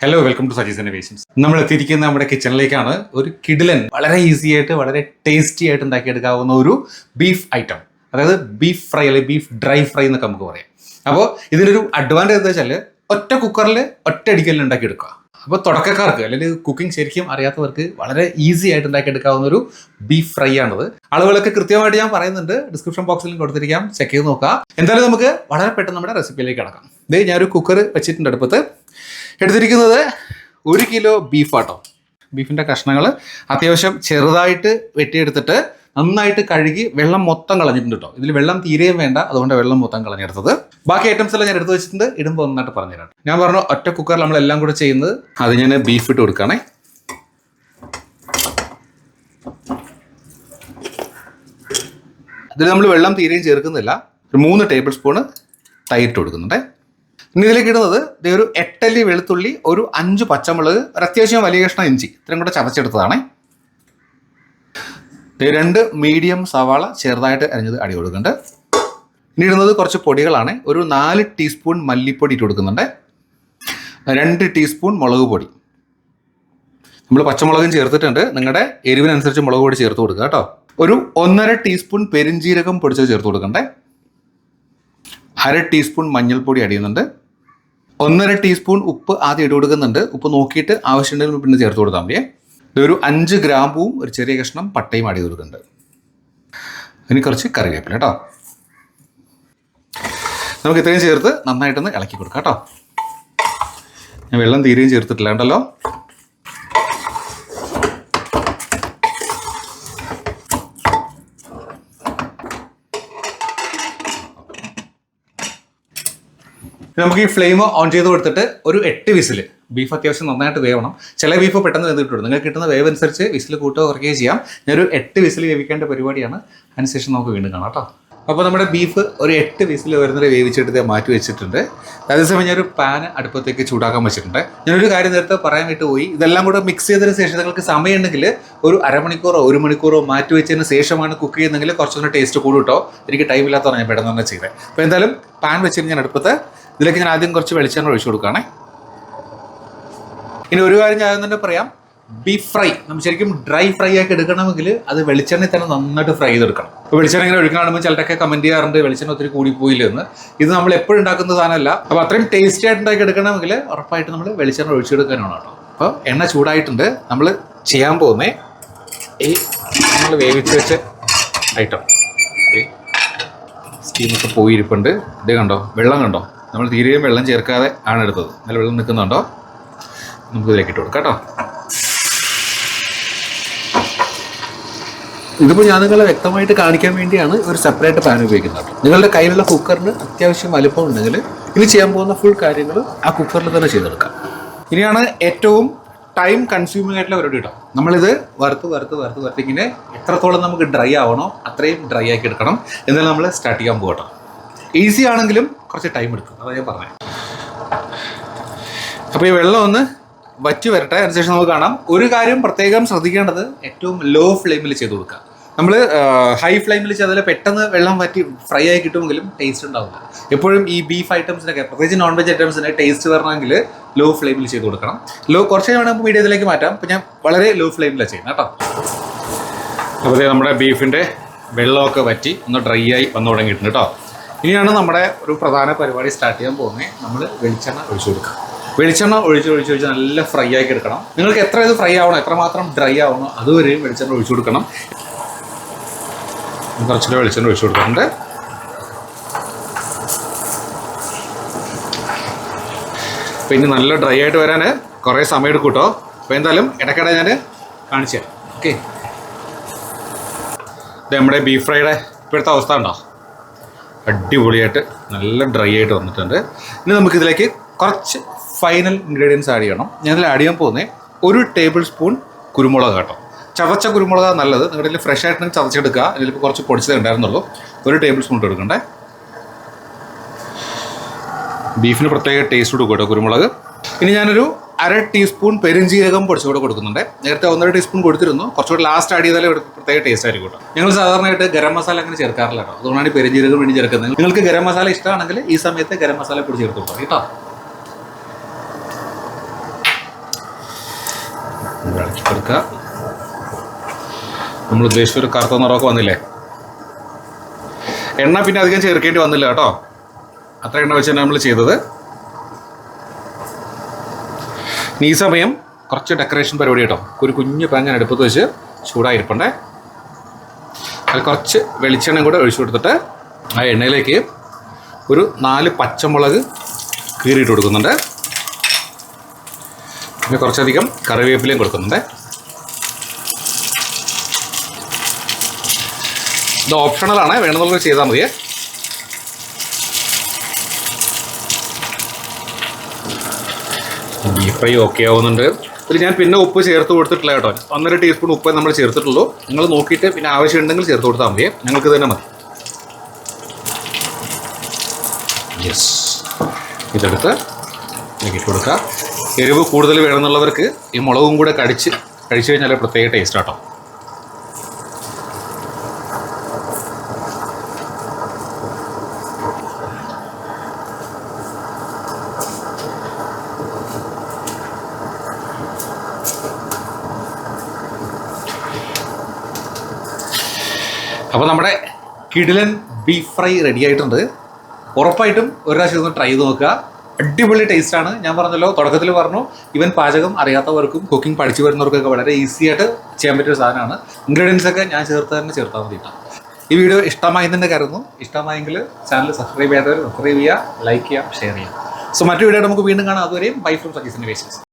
Hello welcome to Saji's innovations നമ്മൾ എത്തിയിരിക്കുന്ന നമ്മുടെ കിച്ചണിലേക്കാണ് ഒരു കിഡിലൻ വളരെ ഈസി ആയിട്ട് വളരെ ടേസ്റ്റി ആയിട്ട് ഉണ്ടാക്കിയെടുക്കാവുന്ന ഒരു ബീഫ് ഐറ്റം അതായത് ബീഫ് ഫ്രൈ അല്ലെങ്കിൽ ബീഫ് ഡ്രൈ ഫ്രൈ എന്നൊക്കെ നമുക്ക് പറയാം. അപ്പോൾ ഇതിനൊരു അഡ്വാന്റേജ് എന്താ വെച്ചാൽ ഒറ്റ കുക്കറിൽ ഒറ്റ അടിക്കലിൽ ഉണ്ടാക്കിയെടുക്കുക. അപ്പോൾ തുടക്കക്കാർക്ക് അല്ലെങ്കിൽ കുക്കിംഗ് ശരിക്കും അറിയാത്തവർക്ക് വളരെ ഈസി ആയിട്ട് ഉണ്ടാക്കിയെടുക്കാവുന്ന ഒരു ബീഫ് ഫ്രൈ ആണത്. ആളുകളൊക്കെ കൃത്യമായിട്ട് ഞാൻ പറയുന്നുണ്ട്. ഡിസ്ക്രിപ്ഷൻ ബോക്സിൽ കൊടുത്തിരിക്കാം. ചെക്ക് ചെയ്ത് നോക്കുക എന്തായാലും നമുക്ക് വളരെ പെട്ടെന്ന് നമ്മുടെ റെസിപ്പിയിലേക്ക് കിടക്കാം. ഇത് ഞാനൊരു കുക്കർ വെച്ചിട്ടുണ്ട് അടുപ്പത്ത്. എടുത്തിരിക്കുന്നത് ഒരു കിലോ ബീഫ് ആട്ടോ. കഷ്ണങ്ങൾ അത്യാവശ്യം ചെറുതായിട്ട് വെട്ടിയെടുത്തിട്ട് നന്നായിട്ട് കഴുകി വെള്ളം മൊത്തം കളഞ്ഞിട്ടുണ്ട് കേട്ടോ ഇതിൽ വെള്ളം തീരെയും വേണ്ട അതുകൊണ്ട് വെള്ളം മൊത്തം കളഞ്ഞെടുത്തത്. ബാക്കി ഐറ്റംസ് എല്ലാം ഞാൻ എടുത്തു വെച്ചിട്ടുണ്ട്. ഇടുമ്പോൾ നന്നായിട്ട് പറഞ്ഞുതരാം. ഞാൻ പറഞ്ഞു ഒറ്റ കുക്കറിൽ നമ്മളെല്ലാം കൂടെ ചെയ്യുന്നത്. അത് ഞാൻ ബീഫ് ഇട്ട് കൊടുക്കുകയാണേ ഇതിൽ നമ്മൾ വെള്ളം തീരെയും ചേർക്കുന്നില്ല. ഒരു മൂന്ന് ടേബിൾ സ്പൂണ് തൈരിട്ട് കൊടുക്കുന്നുണ്ടേ. ഇനി ഇതിലേക്ക് ഇടുന്നത് ഒരു എട്ടല്ലി വെളുത്തുള്ളി ഒരു അഞ്ച് പച്ചമുളക് ഒരു അത്യാവശ്യം വലിയ കഷ്ണം ഇഞ്ചി. ഇത്രയും കൂടെ ചതച്ചെടുത്തതാണേ. രണ്ട് മീഡിയം സവാള ചെറുതായിട്ട് അരിഞ്ഞത് അടി കൊടുക്കുന്നുണ്ട്. ഇനി ഇടുന്നത് കുറച്ച് പൊടികളാണ്. ഒരു നാല് ടീസ്പൂൺ മല്ലിപ്പൊടി ഇട്ട് കൊടുക്കുന്നുണ്ട്. രണ്ട് ടീസ്പൂൺ മുളക് പൊടി. നമ്മൾ പച്ചമുളകും ചേർത്തിട്ടുണ്ട്. നിങ്ങളുടെ എരിവിനനുസരിച്ച് മുളക് പൊടി ചേർത്ത് കൊടുക്കുക കേട്ടോ. ഒരു ഒന്നര ടീസ്പൂൺ പെരിഞ്ജീരകം പൊടിച്ചത് ചേർത്ത് കൊടുക്കണ്ടേ. അര ടീസ്പൂൺ മഞ്ഞൾപ്പൊടി അടിയുന്നുണ്ട് ഒന്നര ടീസ്പൂൺ ഉപ്പ് ആദ്യം ഇട്ട് കൊടുക്കുന്നുണ്ട്. ഉപ്പ് നോക്കിയിട്ട് ആവശ്യമുണ്ടെങ്കിൽ പിന്നെ ചേർത്ത് കൊടുത്താൽ മതിയേ. ഇതൊരു അഞ്ച് ഗ്രാമ്പൂവും ഒരു ചെറിയ കഷ്ണം പട്ടയും ആഡ് കൊടുക്കുന്നുണ്ട് ഇനി കുറച്ച് കറിവേപ്പില കേട്ടോ. നമുക്ക് ഇത്രയും ചേർത്ത് നന്നായിട്ടൊന്ന് ഇളക്കി കൊടുക്കാം കേട്ടോ. ഞാൻ വെള്ളം തീരെയും ചേർത്തിട്ടില്ല ഉണ്ടല്ലോ നമുക്ക് ഈ ഫ്ലെയിം ഓൺ ചെയ്ത് കൊടുത്തിട്ട് ഒരു എട്ട് വിസിൽ ബീഫ് അത്യാവശ്യം നന്നായിട്ട് വേവണം. ചില ബീഫ് പെട്ടെന്ന് വെന്തിട്ടുണ്ട് നിങ്ങൾക്ക് കിട്ടുന്ന വേവ് അനുസരിച്ച് വിസിൽ കൂട്ടുകയോ കുറയ്ക്കുകയോ ചെയ്യാം. ഞാനൊരു എട്ട് വിസിൽ വേവിക്കേണ്ട പരിപാടിയാണ്. അതിനുശേഷം നമുക്ക് വീണ്ടും കാണാം കേട്ടോ. അപ്പോൾ നമ്മുടെ ബീഫ് ഒരു എട്ട് വിസിൽ വരുന്നവരെ വേവിച്ചെടുത്ത് മാറ്റി വെച്ചിട്ടുണ്ട്. അതേസമയം ഞാനൊരു പാൻ അടുപ്പത്തേക്ക് ചൂടാക്കാൻ വെച്ചിട്ടുണ്ട്. ഞാനൊരു കാര്യം നേരത്തെ പറയാൻ വിട്ട് പോയി. ഇതെല്ലാം കൂടെ മിക്സ് ചെയ്തതിന് ശേഷം നിങ്ങൾക്ക് സമയമുണ്ടെങ്കിൽ ഒരു അരമണിക്കൂറോ ഒരു മണിക്കൂറോ മാറ്റി വെച്ചതിന് ശേഷമാണ് കുക്ക് ചെയ്യുന്നതെങ്കിൽ കുറച്ചൊന്ന് ടേസ്റ്റ് കൂടും കേട്ടോ. എനിക്ക് ടൈം ഇല്ലാത്തതാണ് ഞാൻ പെട്ടെന്ന് തന്നെ ചെയ്തത്. അപ്പോൾ എന്തായാലും പാൻ വെച്ചിട്ട് ഞാൻ അടുപ്പത്ത് ഇതിലേക്ക് ഞാൻ ആദ്യം കുറച്ച് വെളിച്ചെണ്ണ ഒഴിച്ചു കൊടുക്കുകയാണേ. ഇനി ഒരു കാര്യം ഞാൻ തന്നെ പറയാം. ബീഫ് ഫ്രൈ നമ്മൾ ശരിക്കും ഡ്രൈ ഫ്രൈ ആക്കി എടുക്കണമെങ്കിൽ അത് വെളിച്ചെണ്ണയിൽ തന്നെ നന്നായിട്ട് ഫ്രൈ ചെയ്തെടുക്കണം. അപ്പോൾ വെളിച്ചെണ്ണ ഇങ്ങനെ ഒഴുക്കാൻ കാണുമ്പോൾ ചിലരൊക്കെ കമന്റ് ചെയ്യാറുണ്ട് വെളിച്ചെണ്ണ ഒത്തിരി കൂടിപ്പോയില്ല എന്ന്. ഇത് നമ്മൾ എപ്പോഴും ഉണ്ടാക്കുന്ന സാധനമല്ല. അപ്പോൾ അത്രയും ടേസ്റ്റി ആയിട്ട് ഉണ്ടാക്കി എടുക്കണമെങ്കിൽ ഉറപ്പായിട്ട് നമ്മൾ വെളിച്ചെണ്ണ ഒഴിച്ചെടുക്കാനാണ് കേട്ടോ. അപ്പോൾ എണ്ണ ചൂടായിട്ടുണ്ട്. നമ്മൾ ചെയ്യാൻ പോകുന്നേ ഈ നമ്മൾ വേവിച്ച് വെച്ച ഐറ്റം സ്റ്റീമൊക്കെ പോയിരിപ്പുണ്ട്. ഇത് കണ്ടോ? വെള്ളം കണ്ടോ? നമ്മൾ തീരെയും വെള്ളം ചേർക്കാതെ ആണ് എടുത്തത്. നല്ല വെള്ളം നിൽക്കുന്നുണ്ടോ? നമുക്ക് ഇതിലേക്ക് ഇട്ട് കൊടുക്കാം കേട്ടോ. ഇതിപ്പോൾ ഞാൻ നിങ്ങളെ വ്യക്തമായിട്ട് കാണിക്കാൻ വേണ്ടിയാണ് ഒരു സെപ്പറേറ്റ് പാൻ ഉപയോഗിക്കുന്നത് നിങ്ങളുടെ കയ്യിലുള്ള കുക്കറിന് അത്യാവശ്യം വലുപ്പം ഉണ്ടെങ്കിൽ ഇനി ചെയ്യാൻ പോകുന്ന ഫുൾ കാര്യങ്ങൾ ആ കുക്കറിൽ തന്നെ ചെയ്തെടുക്കാം. ഇനിയാണ് ഏറ്റവും ടൈം കൺസ്യൂമിംഗ് ആയിട്ടുള്ള പരിപാടി കേട്ടോ. നമ്മളിത് വറുത്ത് വറുത്ത് വറുത്ത് വറുത്ത് ഇങ്ങനെ എത്രത്തോളം നമുക്ക് ഡ്രൈ ആവണോ അത്രയും ഡ്രൈ ആക്കി എടുക്കണം. എന്നാലും നമ്മൾ സ്റ്റാർട്ട് ചെയ്യാൻ പോകട്ടോ ഈസി ആണെങ്കിലും കുറച്ച് ടൈം എടുക്കും. അതാണ് ഞാൻ പറഞ്ഞത് അപ്പോൾ ഈ വെള്ളം ഒന്ന് വറ്റി വരട്ടെ അതിനുശേഷം നമുക്ക് കാണാം. ഒരു കാര്യം പ്രത്യേകം ശ്രദ്ധിക്കേണ്ടത് ഏറ്റവും ലോ ഫ്ലെയിമിൽ ചെയ്ത് കൊടുക്കുക. നമ്മൾ ഹൈ ഫ്ലെയിമിൽ ചെയ്താൽ പെട്ടെന്ന് വെള്ളം വറ്റി ഫ്രൈ ആയി കിട്ടുമെങ്കിലും ടേസ്റ്റ് ഉണ്ടാവില്ല. എപ്പോഴും ഈ ബീഫ് ഐറ്റംസിനൊക്കെ പ്രത്യേകിച്ച് നോൺ വെജ് ഐറ്റംസിന് ടേസ്റ്റ് വരണമെങ്കിൽ ലോ ഫ്ലെയിമിൽ ചെയ്ത് കൊടുക്കണം. ലോ കുറച്ച് വേണമെങ്കിൽ മീഡിയത്തിലേക്ക് മാറ്റാം. അപ്പം ഞാൻ വളരെ ലോ ഫ്ലെയിമിലാണ് ചെയ്യുന്നത് കേട്ടോ. അപ്പോൾ നമ്മുടെ ബീഫിന്റെ വെള്ളമൊക്കെ വറ്റി ഒന്ന് ഡ്രൈ ആയി വന്നു തുടങ്ങിയിട്ടുണ്ട് കേട്ടോ. ഇനിയാണ് നമ്മുടെ ഒരു പ്രധാന പരിപാടി സ്റ്റാർട്ട് ചെയ്യാൻ പോകുന്നത്. നമ്മൾ വെളിച്ചെണ്ണ ഒഴിച്ചു കൊടുക്കുക. വെളിച്ചെണ്ണ ഒഴിച്ച് ഒഴിച്ച് ഒഴിച്ച് നല്ല ഫ്രൈ ആക്കി എടുക്കണം. നിങ്ങൾക്ക് എത്ര ഇത് ഫ്രൈ ആവണം എത്രമാത്രം ഡ്രൈ ആവണോ അതുവരെയും വെളിച്ചെണ്ണ ഒഴിച്ചു കൊടുക്കണം. കുറച്ചുകൂടെ വെളിച്ചെണ്ണ ഒഴിച്ചു കൊടുക്കുന്നുണ്ട് പിന്നെ നല്ല ഡ്രൈ ആയിട്ട് വരാൻ കുറേ സമയം എടുക്കും കേട്ടോ അപ്പോൾ എന്തായാലും ഇടയ്ക്കിടെ ഞാൻ കാണിച്ചു തരാം. ഓക്കെ ഇത് നമ്മുടെ ബീഫ് ഫ്രൈയുടെ ഇപ്പോഴത്തെ അവസ്ഥ ഉണ്ടോ അടിപൊളിയായിട്ട് നല്ല ഡ്രൈ ആയിട്ട് വന്നിട്ടുണ്ട്. ഇനി നമുക്കിതിലേക്ക് കുറച്ച് ഫൈനൽ ഇൻഗ്രീഡിയൻസ് ആഡ് ചെയ്യണം. ഞാൻ ഞാനിതിൽ ആഡ് ചെയ്യാൻ പോകുന്നത് ഒരു ടേബിൾ സ്പൂൺ കുരുമുളക് കേട്ടോ. ചവച്ച കുരുമുളക് നല്ലത്. നിങ്ങളുടെ ഫ്രഷ് ആയിട്ട് ചതച്ചെടുക്കുക ഇതിലിപ്പോൾ കുറച്ച് പൊടിച്ചതേ ഉണ്ടായിരുന്നുള്ളൂ. ഒരു ടേബിൾ സ്പൂൺ എടുക്കണ്ടേ ബീഫിന് പ്രത്യേക ടേസ്റ്റ് കൊടുക്കും കേട്ടോ കുരുമുളക്. ഇനി ഞാനൊരു അര ടീസ്പൂൺ പെരുംജീരകം പൊടിച്ചുകൂടെ കൊടുക്കുന്നുണ്ട്. നേരത്തെ ഒന്നര ടീസ്പൂൺ കൊടുത്തിരുന്നു. കുറച്ചുകൂടെ ലാസ്റ്റ് ആഡ് ചെയ്താലേ പ്രത്യേക ടേസ്റ്റ് ആയിരിക്കും കേട്ടോ. ഞങ്ങൾ സാധാരണയായിട്ട് ഗരം മസാല അങ്ങനെ ചേർക്കാറില്ല കേട്ടോ. അതുകൊണ്ടാണ് പെരുംജീരകം വേണ്ടി ചേർക്കുന്നത്. നിങ്ങൾക്ക് ഗരം മസാല ഇഷ്ടമാണെങ്കിൽ ഈ സമയത്ത് ഗരം മസാല പൊടി ചേർത്ത് കൊടുക്കാം കേട്ടോ. ഇളക്കി കൊടുക്കുക. നമ്മൾ ഉദ്ദേശിച്ച ഒരു കറുത്ത നിറമൊക്കെ വന്നില്ലേ? എണ്ണ പിന്നെ അധികം ചേർക്കേണ്ടി വന്നില്ല കേട്ടോ. അത്ര എണ്ണ വെച്ച് തന്നെ നമ്മൾ ചെയ്തത്. ഈ സമയം കുറച്ച് ഡെക്കറേഷൻ പരിപാടി കേട്ടോ. ഒരു കുഞ്ഞു പാൻ ഞാൻ അടുപ്പത്ത് വെച്ച് ചൂടായിരിപ്പണ്ടേ. അതിൽ കുറച്ച് വെളിച്ചെണ്ണ കൂടെ ഒഴിച്ചു കൊടുത്തിട്ട് ആ എണ്ണയിലേക്ക് ഒരു നാല് പച്ചമുളക് കീറിയിട്ട് കൊടുക്കുന്നുണ്ട്. പിന്നെ കുറച്ചധികം കറിവേപ്പിലയും കൊടുക്കുന്നുണ്ട്. ഇത് ഓപ്ഷണലാണ് വേണമെന്നുള്ളത് ചെയ്താൽ മതിയേ. ബീഫ് ഫ്രൈ ഓക്കെ ആവുന്നുണ്ട്. ഇതിൽ ഞാൻ പിന്നെ ഉപ്പ് ചേർത്ത് കൊടുത്തിട്ടില്ല കേട്ടോ. ഒന്നര ടീസ്പൂൺ ഉപ്പ് നമ്മൾ ചേർത്തിട്ടുള്ളൂ. നിങ്ങൾ നോക്കിയിട്ട് പിന്നെ ആവശ്യമുണ്ടെങ്കിൽ ചേർത്ത് കൊടുത്താൽ മതിയേ. ഞങ്ങൾക്ക് തന്നെ മതി. യെസ് ഇതെടുത്ത് ഇട്ട് കൊടുക്കുക എരിവ് കൂടുതൽ വേണമെന്നുള്ളവർക്ക് ഈ മുളകും കൂടെ കടിച്ച് കഴിച്ചു കഴിഞ്ഞാൽ പ്രത്യേക ടേസ്റ്റ് ആട്ടോ. അപ്പോൾ നമ്മുടെ കിടിലൻ ബീഫ് ഫ്രൈ റെഡി ആയിട്ടുണ്ട്. ഉറപ്പായിട്ടും ഒരു പ്രാവശ്യം ഒന്ന് ട്രൈ ചെയ്ത് നോക്കുക. അടിപൊളി ടേസ്റ്റ് ആണ്. ഞാൻ പറഞ്ഞല്ലോ തുടക്കത്തിൽ പറഞ്ഞു ഇവൻ പാചകം അറിയാത്തവർക്കും കുക്കിംഗ് പഠിച്ചു വരുന്നവർക്കൊക്കെ വളരെ ഈസി ആയിട്ട് ചെയ്യാൻ പറ്റിയ സാധനമാണ്. ഇൻഗ്രീഡിയൻസ് ഒക്കെ ഞാൻ ചേർത്ത് തന്നെ ചേർത്താൽ മതി ഈ വീഡിയോ ഇഷ്ടമായി തന്നെ കരുതുന്നു. ഇഷ്ടമായെങ്കിൽ ചാനൽ സബ്സ്ക്രൈബ് ചെയ്യാത്തവർ സബ്സ്ക്രൈബ് ചെയ്യുക ലൈക്ക് ചെയ്യുക ഷെയർ ചെയ്യുക. സോ മറ്റു വീഡിയോ നമുക്ക് വീണ്ടും കാണാം. അതുവരെയും ബൈ ഫ്രം സജീസിന്റെ വേഷൻസ്